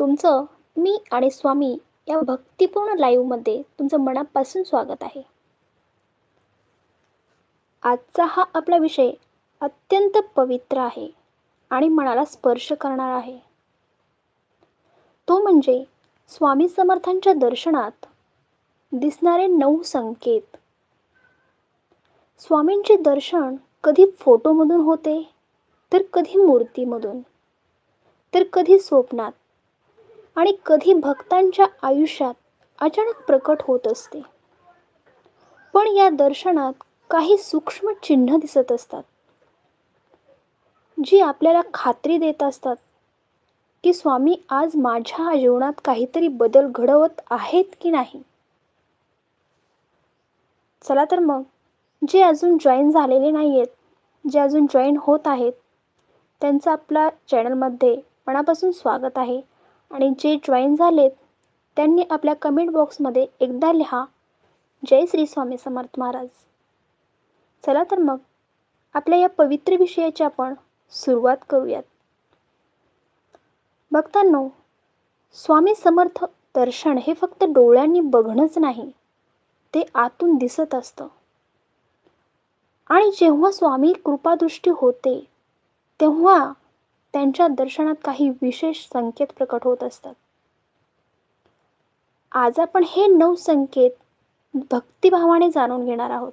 तुमचं मी आणि स्वामी या भक्तिपूर्ण लाईव्हमध्ये तुमचं मनापासून स्वागत आहे. आजचा हा आपला विषय अत्यंत पवित्र आहे आणि मनाला स्पर्श करणार आहे. तो म्हणजे स्वामी समर्थांच्या दर्शनात दिसणारे नऊ संकेत. स्वामींचे दर्शन कधी फोटोमधून होते तर कधी मूर्तीमधून तर कधी स्वप्नात. आणि कधी भक्तांच्या आयुष्यात अचानक प्रकट होत असते. पण या दर्शनात काही सूक्ष्म चिन्ह दिसत असतात. जी आपल्याला खात्री देत असतात की स्वामी आज माझ्या जीवनात काहीतरी बदल घडवत आहेत की नाही. चला तर मग जे अजून जॉईन झालेले नाही आहेत जे अजून जॉईन होत आहेत त्यांचं आपल्या चॅनलमध्ये मनापासून स्वागत आहे. आणि जे जॉईन झालेत त्यांनी आपल्या कमेंट बॉक्समध्ये एकदा लिहा जय श्री स्वामी समर्थ महाराज. चला तर मग आपल्या या पवित्र विषयाची आपण सुरुवात करूयात. भक्तांनो स्वामी समर्थ दर्शन हे फक्त डोळ्यांनी बघणंच नाही ते आतून दिसत असतं. आणि जेव्हा स्वामी कृपादृष्टी होते तेव्हा त्यांच्या दर्शनात काही विशेष संकेत प्रकट होत असतात. आज आपण हे नऊ संकेत भक्तिभावाने जाणून घेणार आहोत.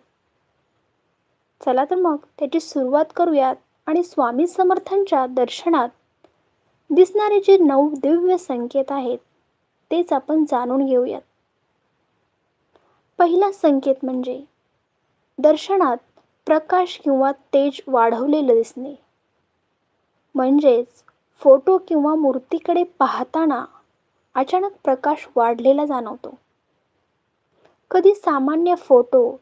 चला तर मग त्याची सुरुवात करूयात आणि स्वामी समर्थांच्या दर्शनात दिसणारे जे नऊ दिव्य संकेत आहेत तेच आपण जाणून घेऊयात. पहिला संकेत म्हणजे दर्शनात प्रकाश किंवा तेज वाढवलेलं दिसणे. म्हणजेच फोटो किंवा मूर्तीकडे पाहताना अचानक प्रकाश वाढलेला जाणवतो. कधी सामान्य फोटो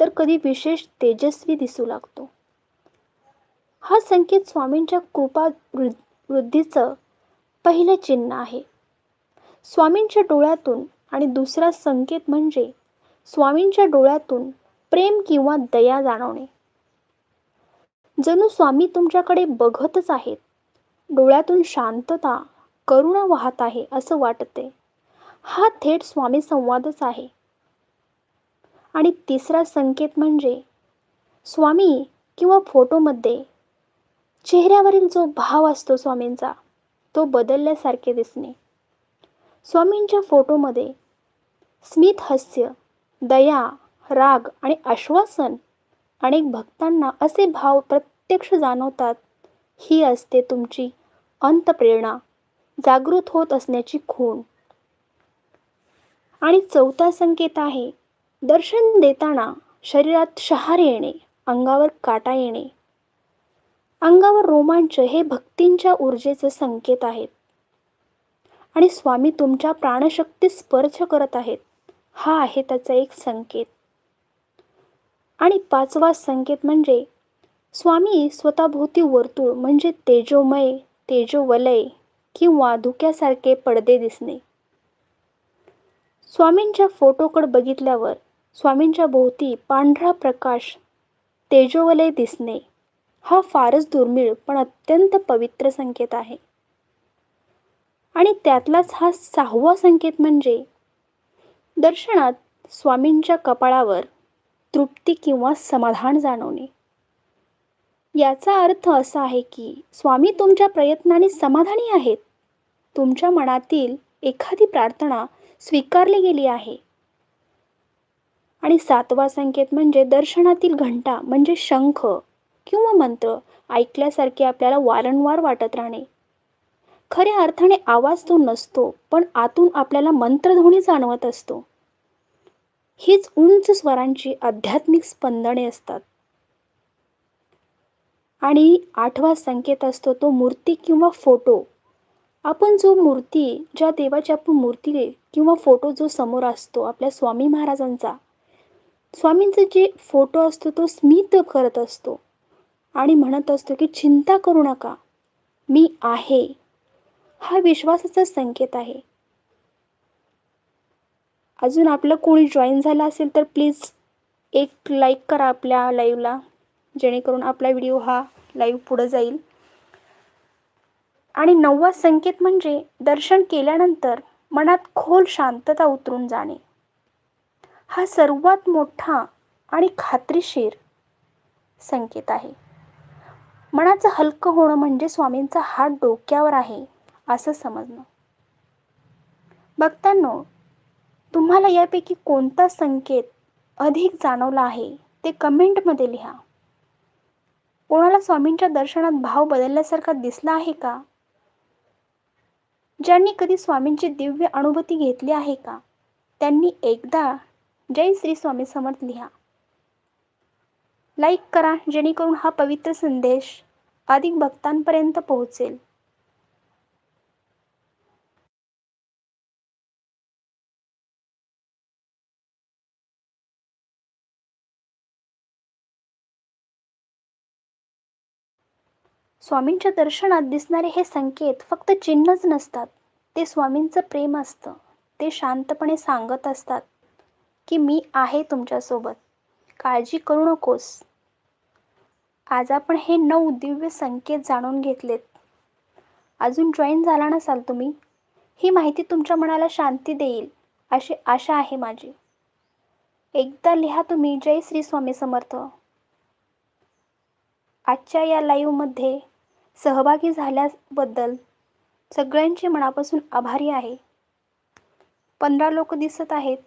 तर कधी विशेष तेजस्वी दिसू लागतो. हा संकेत स्वामींच्या कृपा वृद्धीचं पहिलं चिन्ह आहे. स्वामींच्या डोळ्यातून आणि दुसरा संकेत म्हणजे स्वामींच्या डोळ्यातून प्रेम किंवा दया जाणवणे. जणू स्वामी तुमच्याकडे बघतच आहेत. डोळ्यातून शांतता करुणा वाहत आहे असं वाटते. हा थेट स्वामी संवादच आहे. आणि तिसरा संकेत म्हणजे स्वामी किंवा फोटोमध्ये चेहऱ्यावरील जो भाव असतो स्वामींचा तो बदलल्यासारखे दिसणे. स्वामींच्या फोटोमध्ये स्मित हास्य दया राग आणि आश्वासन अनेक भक्तांना असे भाव प्रत्यक्ष जाणवतात ही असते तुमची अंतप्रेरणा. जागृत होत असण्याची खूण. आणि चौथा संकेत आहे दर्शन देताना शरीरात शहार येणे अंगावर काटा येणे. अंगावर रोमांच हे भक्तींच्या ऊर्जेचे संकेत आहेत. आणि स्वामी तुमच्या प्राणशक्ती स्पर्श करत आहेत हा आहे त्याचा एक संकेत. आणि पाचवा संकेत म्हणजे स्वामी स्वतःभोवती वर्तुळ म्हणजे तेजोमय तेजोवलय किंवा धुक्यासारखे पडदे दिसणे. स्वामींच्या फोटोकडे बघितल्यावर स्वामींच्या भोवती पांढरा प्रकाश तेजोवलय दिसणे हा फारच दुर्मिळ पण अत्यंत पवित्र संकेत आहे. आणि त्यातलाच हा सहावा संकेत म्हणजे दर्शनात स्वामींच्या कपाळावर तृप्ती किंवा समाधान जाणवणे. याचा अर्थ असा आहे की स्वामी तुमच्या प्रयत्नाने समाधानी आहेत. तुमच्या मनातील एखादी प्रार्थना स्वीकारली गेली आहे. आणि सातवा संकेत म्हणजे दर्शनातील घंटा म्हणजे शंख किंवा मंत्र ऐकल्यासारखे आपल्याला वारंवार वाटत राहणे. खऱ्या अर्थाने आवाज तो नसतो पण आतून आपल्याला मंत्रध्वनी जाणवत असतो. हीच उंच स्वरांची आध्यात्मिक स्पंदने असतात. आणि आठवा संकेत असतो तो मूर्ती किंवा फोटो. आपण जो मूर्ती ज्या देवाची आपण मूर्ती किंवा फोटो जो समोर असतो आपल्या स्वामी महाराजांचा स्वामींचा जे फोटो असतो तो स्मित करत असतो. आणि म्हणत असतो की चिंता करू नका मी आहे. हा विश्वासाचा संकेत आहे. अजून आपलं कोणी जॉईन झालं असेल तर प्लीज एक लाईक करा आपल्या लाईव्हला जेणेकरून आपला व्हिडिओ हा लाईव्ह पुढं जाईल. आणि नववा संकेत म्हणजे दर्शन केल्यानंतर मनात खोल शांतता उतरून जाणे. हा सर्वात मोठा आणि खात्रीशीर संकेत आहे. मनाचं हलकं होणं म्हणजे स्वामींचा हात डोक्यावर आहे असं समजणं. बघताना तुम्हाला यापैकी कोणता संकेत अधिक जाणवला आहे ते कमेंटमध्ये लिहा. कोणाला स्वामींच्या दर्शनात भाव बदलल्यासारखा दिसला आहे का? ज्यांनी कधी स्वामींची दिव्य अनुभूती घेतली आहे का? त्यांनी एकदा जय श्री स्वामी समर्थ लिहा. लाईक करा जेणेकरून हा पवित्र संदेश अधिक भक्तांपर्यंत पोहोचेल. स्वामींच्या दर्शनात दिसणारे हे संकेत फक्त चिन्हच नसतात. ते स्वामींचं प्रेम असतं. ते शांतपणे सांगत असतात की मी आहे तुमच्यासोबत. काळजी करू नकोस. आज आपण हे नऊ दिव्य संकेत जाणून घेतलेत. अजून जॉईन झाला नसाल तुम्ही? ही माहिती तुमच्या मनाला शांती देईल अशी आशा आहे माझी. एकदा लिहा तुम्ही जय श्री स्वामी समर्थ. आजच्या या लाईव्हमध्ये सहभागी झाल्याबद्दल सगळ्यांचे मनापासून आभारी आहे. पंधरा लोक दिसत आहेत.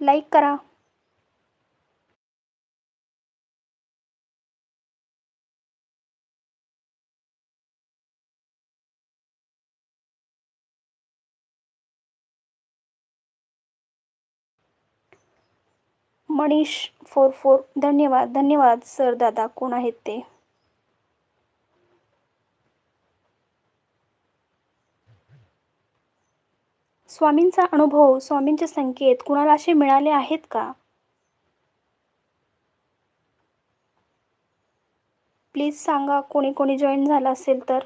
लाईक करा. Manish four four. धन्यवाद धन्यवाद सर दादा. कोण आहेत ते? स्वामींचा अनुभव स्वामींचे संकेत कुणाला असे मिळाले आहेत का? प्लीज सांगा कोणी कोणी जॉईन झालं असेल तर.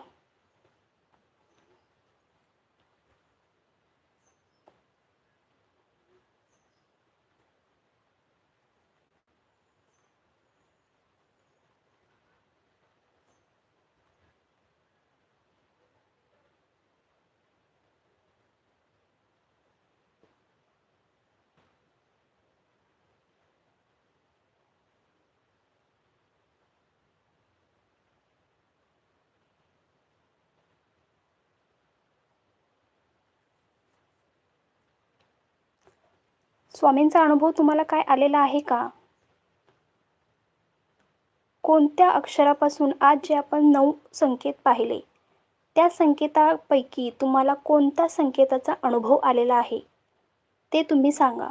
स्वामींचा अनुभव तुम्हाला काय आलेला आहे का? कोणत्या अक्षरापासून आज जे आपण नऊ संकेत पाहिले त्या संकेतापैकी तुम्हाला कोणत्या संकेताचा अनुभव आलेला आहे ते तुम्ही सांगा.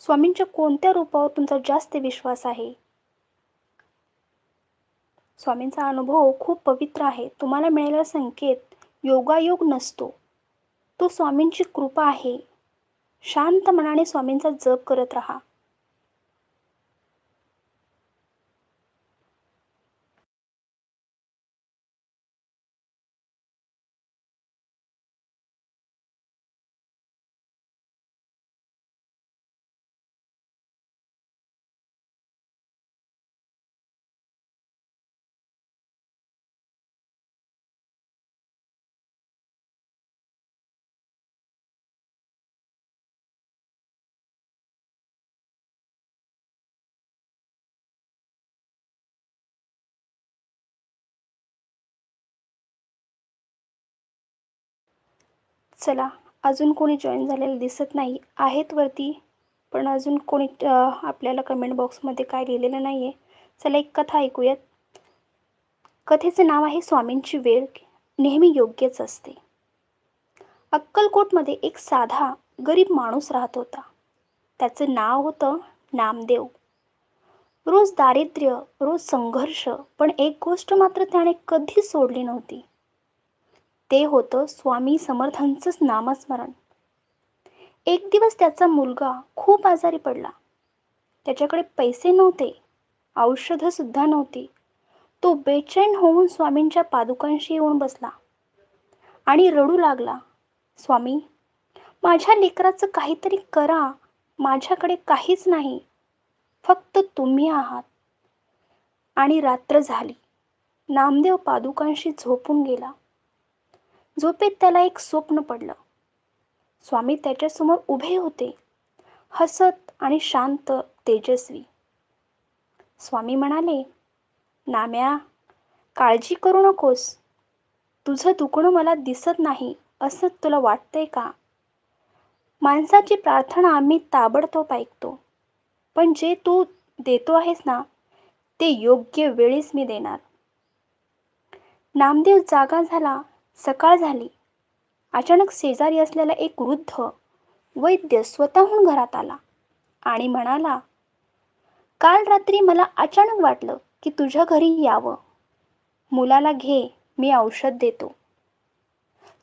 स्वामींच्या कोणत्या रूपावर तुमचा जास्त विश्वास आहे? स्वामींचा अनुभव खूप पवित्र आहे. तुम्हाला मिळालेला संकेत योगायोग नसतो. तो स्वामींची कृपा आहे. शांत मनाने स्वामींचा जप करत राहा. चला अजून कोणी जॉईन झालेलं दिसत नाही आहेत वरती पण अजून कोणी आपल्याला कमेंट बॉक्समध्ये काय लिहिलेलं नाही आहे चला एक कथा ऐकूयात. कथेचं नाव आहे स्वामींची वेळ नेहमी योग्यच असते. अक्कलकोटमध्ये एक साधा गरीब माणूस राहत होता. त्याचं नाव होतं नामदेव. रोज दारिद्र्य रोज संघर्ष पण एक गोष्ट मात्र त्याने कधीच सोडली नव्हती. ते होतं स्वामी समर्थांचंच नामस्मरण. एक दिवस त्याचा मुलगा खूप आजारी पडला. त्याच्याकडे पैसे नव्हते औषधंसुद्धा नव्हती. तो बेचैन होऊन स्वामींच्या पादुकांशी येऊन बसला आणि रडू लागला. स्वामी माझ्या लेकराचं काहीतरी करा माझ्याकडे काहीच नाही फक्त तुम्ही आहात. आणि रात्र झाली. नामदेव पादुकांशी झोपून गेला. झोपेत त्याला एक स्वप्न पडलं. स्वामी त्याच्यासमोर उभे होते. हसत आणि शांत तेजस्वी. स्वामी म्हणाले नाम्या काळजी करू नकोस. तुझं दुखणं मला दिसत नाही असं तुला वाटतंय का? माणसाची प्रार्थना आम्ही ताबडतोब ऐकतो. पण जे तू देतो आहेस ना ते योग्य वेळीच मी देणार. नामदेव जागा झाला. सकाळ झाली. अचानक शेजारी असलेला एक वृद्ध वैद्य स्वतःहून घरात आला आणि म्हणाला काल रात्री मला अचानक वाटलं की तुझ्या घरी यावं. मुलाला घे मी औषध देतो.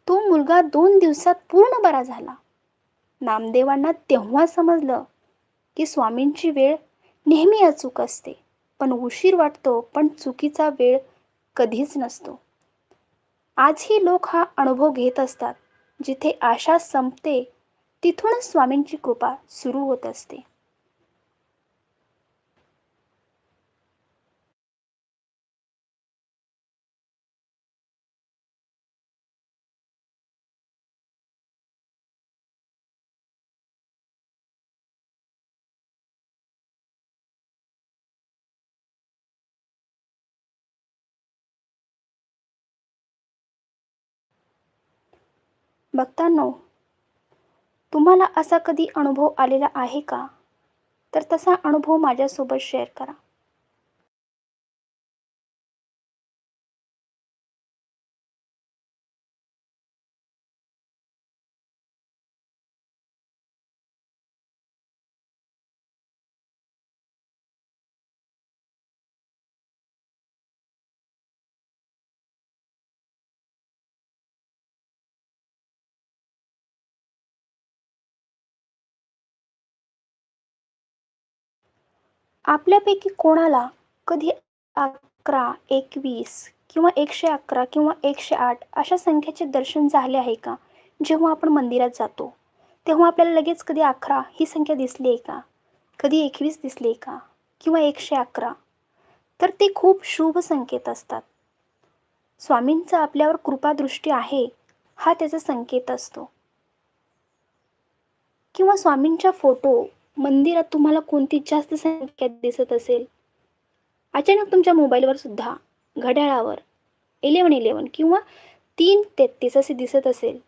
तो मुलगा दोन दिवसात पूर्ण बरा झाला. नामदेवांना तेव्हा समजलं की स्वामींची वेळ नेहमी अचूक असते पण उशीर वाटतो पण चुकीचा वेळ कधीच नसतो. आजही लोक हा अनुभव घेत असतात. जिथे आशा संपते तिथूनच स्वामींची कृपा सुरू होत असते. भक्तांनो तुम्हाला असा कधी अनुभव आलेला आहे का? तर तसा अनुभव माझ्यासोबत शेअर करा. आपल्यापैकी कोणाला कधी अकरा एकवीस किंवा एकशे अकरा किंवा एकशे आठ अशा संख्येचे दर्शन झाले आहे का? जेव्हा आपण मंदिरात जातो तेव्हा आपल्याला लगेच कधी अकरा ही संख्या दिसली आहे का? कधी एकवीस दिसली आहे का? किंवा एकशे अकरा? तर ते खूप शुभ संकेत असतात. स्वामींचा आपल्यावर कृपादृष्टी आहे हा त्याचा संकेत असतो. किंवा स्वामींच्या फोटो मंदिरात तुम्हाला कोणती जास्त संख्या दिसत असेल? अचानक तुमच्या मोबाईलवर सुद्धा घड्याळावर इलेवन इलेवन किंवा तीन तेहतीस असे दिसत असेल.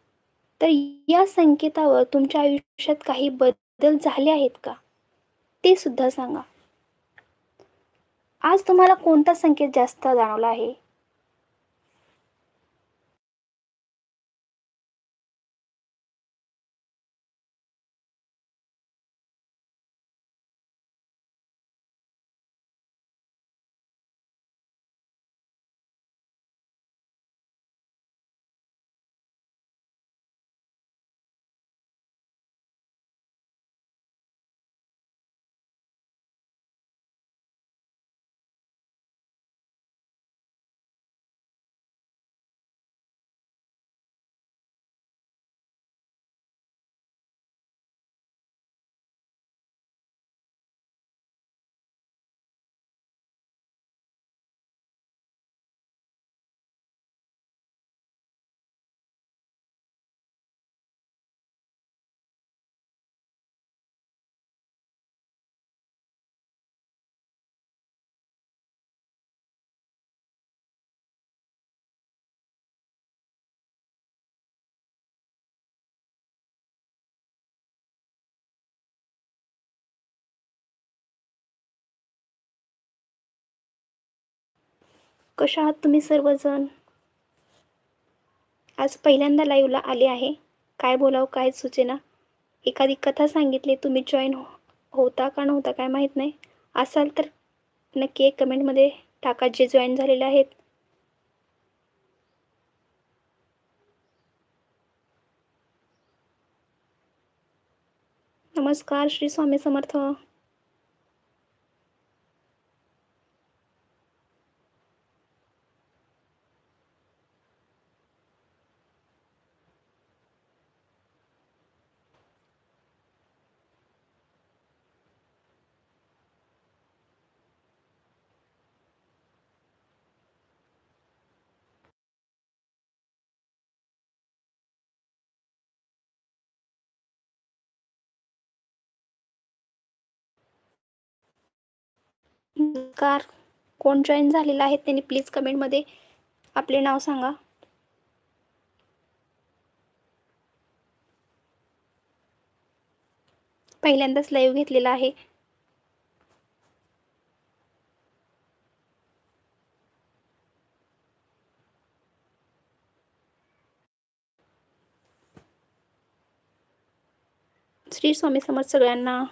तर या संकेतावर तुमच्या आयुष्यात काही बदल झाले आहेत का? ते सुद्धा सांगा. आज तुम्हाला कोणता संकेत जास्त जाणवला आहे? कशा आहात तुम्ही सर्वजण? आज पहिल्यांदा लाईव्हला आले आहे. काय बोलावं काय सुचेना? एखादी कथा सांगितली तुम्ही जॉईन हो होता का नव्हता काय माहीत नाही. असाल तर नक्की एक कमेंटमध्ये टाका जे जॉईन झालेले आहेत. नमस्कार श्री स्वामी समर्थ. कार कोण जॉईन झालेला आहे त्यांनी प्लीज कमेंटमध्ये आपले नाव सांगा. पहिल्यांदाच लाईव्ह घेतलेला आहे. श्री स्वामी समर्थ सगळ्यांना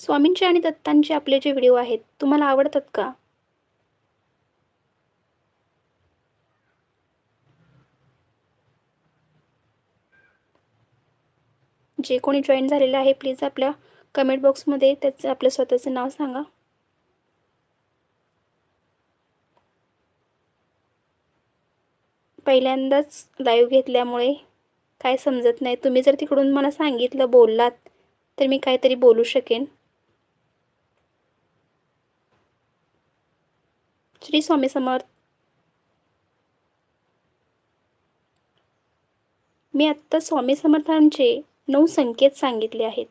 स्वामींचे आणि दत्तांचे आपले जे व्हिडिओ आहेत तुम्हाला आवडतात का? जे कोणी जॉईन झालेलं आहे प्लीज आपल्या कमेंट बॉक्समध्ये त्याचं आपलं स्वतःचं नाव सांगा. पहिल्यांदाच लाईव्ह घेतल्यामुळे काय समजत नाही. तुम्ही जर तिकडून मला सांगितलं बोललात तर मी काहीतरी बोलू शकेन. श्री स्वामी समर्थ. मी आत्ता स्वामी समर्थांचे नऊ संकेत सांगितले आहेत.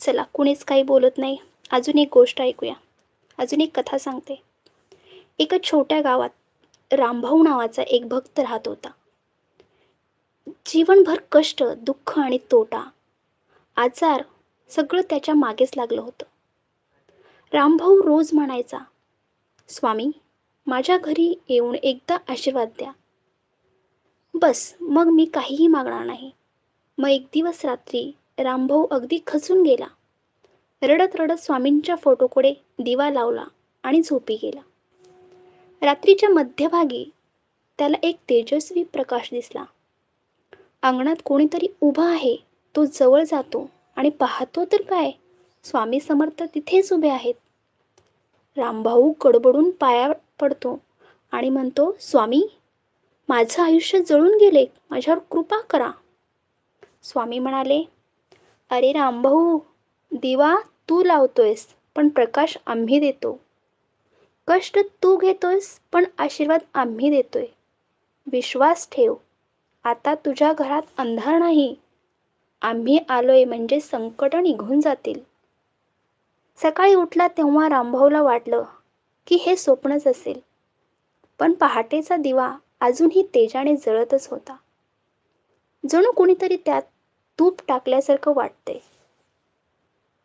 चला कुणीच काही बोलत नाही. अजून एक गोष्ट ऐकूया. अजून एक कथा सांगते. एका छोट्या गावात रामभाऊ नावाचा एक भक्त राहत होता. जीवनभर कष्ट दुःख आणि तोटा आजार सगळं त्याच्या मागेच लागलं होतं. रामभाऊ रोज म्हणायचा स्वामी माझ्या घरी येऊन एकदा आशीर्वाद द्या. बस मग मी काहीही मागणार नाही. मग एक दिवस रात्री रामभाऊ अगदी खचून गेला. रडत रडत स्वामींच्या फोटोकडे दिवा लावला आणि झोपी गेला. रात्रीच्या मध्यभागी त्याला एक तेजस्वी प्रकाश दिसला. अंगणात कोणीतरी उभा आहे तो जवळ जातो आणि पाहतो तर काय स्वामी समर्थ तिथेच उभे आहेत. रामभाऊ गडबडून पाया पडतो आणि म्हणतो स्वामी माझं आयुष्य जळून गेले माझ्यावर कृपा करा. स्वामी म्हणाले अरे रामभाऊ दिवा तू लावतोयस पण प्रकाश आम्ही देतो. कष्ट तू घेतोयस पण आशीर्वाद आम्ही देतोय. विश्वास ठेव आता तुझ्या घरात अंधार नाही. आम्ही आलोय म्हणजे संकट निघून जातील. सकाळी उठला तेव्हा रामभाऊला वाटलं की हे स्वप्नच असेल. पण पहाटेचा दिवा अजूनही तेजाने जळतच होता. जणू कुणीतरी त्यात तूप टाकल्यासारखं वाटते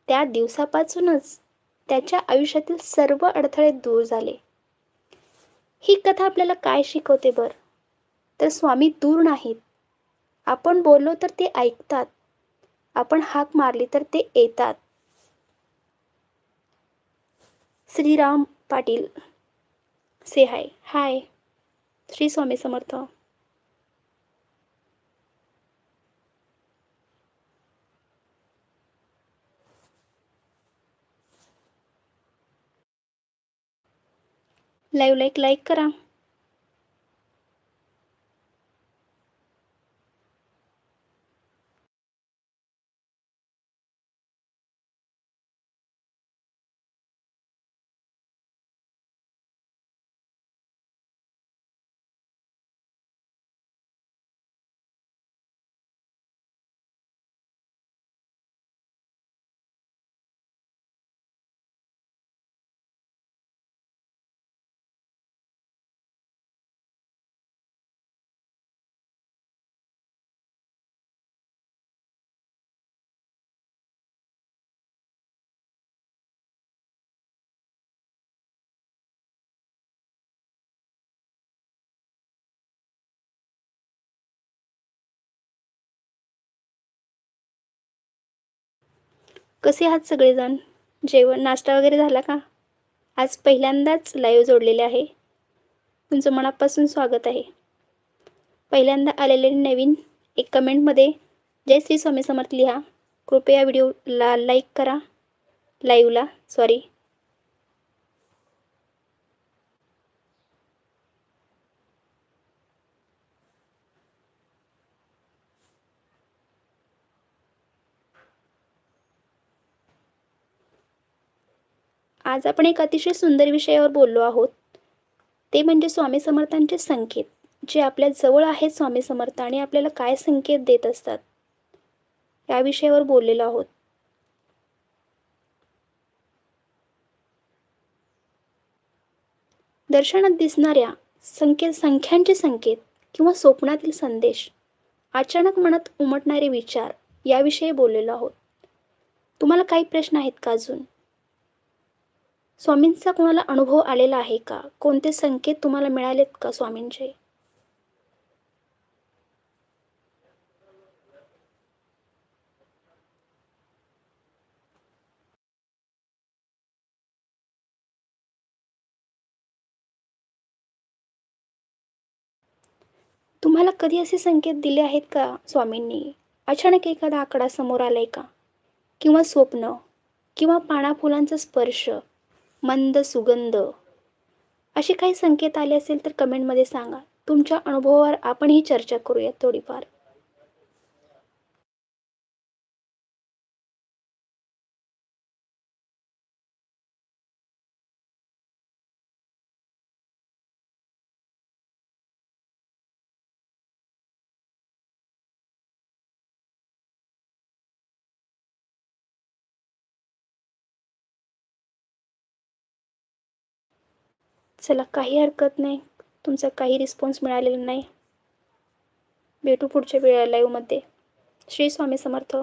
त्या दिवसापासूनच त्याच्या आयुष्यातील सर्व अडथळे दूर झाले. ही कथा आपल्याला काय शिकवते बर? तर स्वामी दूर नाहीत. आपण बोललो तर ते ऐकतात. आपण हाक मारली तर ते येतात. श्रीराम पाटील. से hi hi Shri Swami Samarth. Live like like करा. कसे आहात सगळेजण? जेवण नाश्ता वगैरे झाला का? आज पहिल्यांदाच लाईव्ह जोडलेले आहे. तुमचं मनापासून स्वागत आहे. पहिल्यांदा आलेले नवीन एक कमेंटमध्ये जय श्री स्वामी समर्थ लिहा. कृपया व्हिडिओला लाईक करा. लाईव्हला सॉरी आज आपण एक अतिशय सुंदर विषयावर बोललो आहोत. ते म्हणजे स्वामी समर्थांचे संकेत. जे आपल्या जवळ आहेत स्वामी समर्थ आणि आपल्याला काय संकेत देत असतात. या विषयावर बोललेलो आहोत. दर्शनात दिसणाऱ्या संकेत संख्यांचे संकेत किंवा स्वप्नातील संदेश अचानक मनात उमटणारे विचार याविषयी बोललेलो आहोत. तुम्हाला काही प्रश्न आहेत का अजून? स्वामींचा कोणाला अनुभव आलेला आहे का? कोणते संकेत तुम्हाला मिळालेत का स्वामींचे? तुम्हाला कधी असे संकेत दिले आहेत का स्वामींनी? अचानक एखादा आकडा समोर आलाय का? किंवा स्वप्न? किंवा पाना फुलांचा स्पर्श? मंद सुगंध. असे काही संकेत आले असेल तर कमेंटमध्ये सांगा. तुमच्या अनुभवावर आपणही चर्चा करूया थोडीफार. चला काही हरकत नाही. तुमचा काही रिस्पॉन्स मिळालेला नाही. भेटू पुढच्या वेळा लाईव्हमध्ये श्री स्वामी समर्थ.